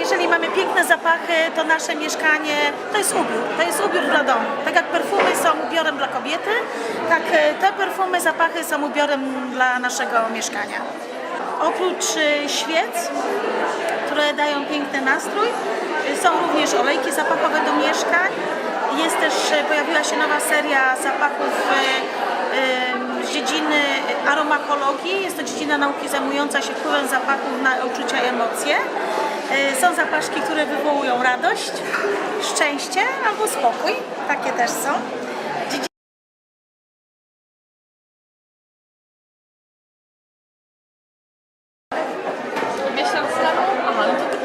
Jeżeli mamy piękne zapachy, to nasze mieszkanie to jest ubiór, to jest ubiór dla domu. Tak jak perfumy są ubiorem dla kobiety, tak e, te perfumy, zapachy są ubiorem dla naszego mieszkania. Oprócz e, świec, które dają piękny nastrój, e, są również olejki zapachowe do mieszkań. Jest też, pojawiła się nowa seria zapachów aromakologii. Jest to dziedzina nauki zajmująca się wpływem zapachów na uczucia i emocje. E, Są zapaszki, które wywołują radość, szczęście albo spokój. Takie też są.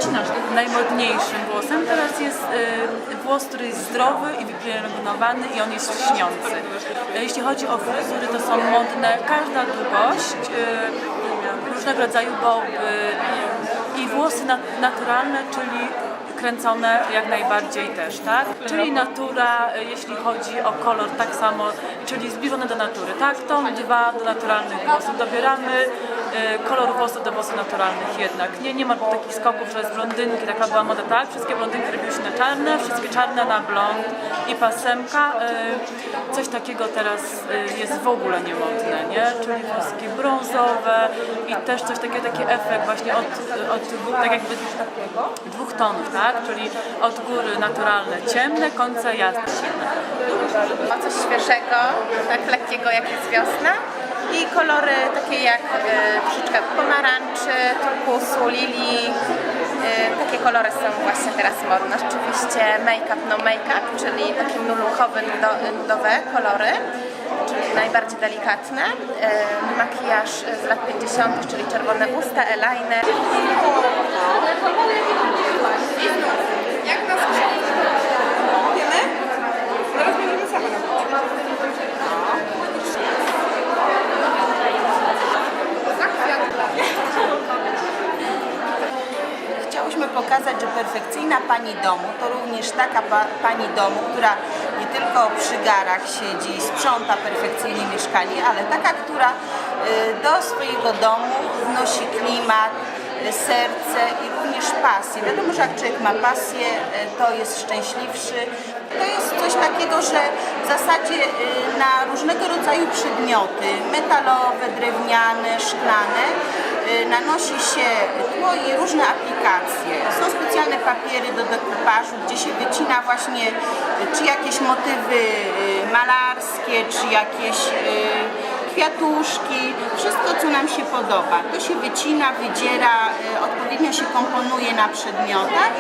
To wycinasz. Najmodniejszym włosem teraz jest y, włos, który jest zdrowy i wypielęgnowany i on jest lśniący. Y, Jeśli chodzi o fryzury, to są modne każda długość, y, różnego rodzaju boby i włosy nat- naturalne, czyli kręcone jak najbardziej też, tak? Czyli natura, y, jeśli chodzi o kolor, tak samo, czyli zbliżone do natury, tak? Ton dwa do naturalnych włosów. Dobieramy y, kolor włosów do włosów naturalnych jednak. Nie, nie ma takich skoków, że z blondynki, taka była moda, tak? Wszystkie blondynki robiły się na czarne, wszystkie czarne na blond i pasemka. y, Coś takiego teraz jest w ogóle niemodne, nie? Czyli wszystkie brązowe i też coś takiego, taki efekt właśnie od, od tak jakby dwóch tonów, tak? Czyli od góry naturalne ciemne, końce jasne. O coś świeżego, tak lekkiego jak jest wiosna. I kolory takie jak e, troszeczkę pomarańczy, turkusu, lilii. E, takie kolory są właśnie teraz modne. Oczywiście make-up, no make-up, czyli takie nuluchowe, nudo- nudowe kolory, czyli najbardziej delikatne. E, makijaż z lat 50., czyli czerwone usta, eyeliner. Pokazać, że perfekcyjna pani domu to również taka pa, pani domu, która nie tylko przy garach siedzi i sprząta perfekcyjnie mieszkanie, ale taka, która y, do swojego domu wnosi klimat, y, serce i również pasję. Wiadomo, że jak człowiek ma pasję, y, to jest szczęśliwszy. To jest coś takiego, że w zasadzie na różnego rodzaju przedmioty, metalowe, drewniane, szklane, nanosi się tło i różne aplikacje. Są specjalne papiery do dekupażu, gdzie się wycina właśnie y, czy jakieś motywy y, malarskie, czy jakieś y, kwiatuszki, wszystko co nam się podoba. To się wycina, wydziera, y, odpowiednio się komponuje na przedmiotach.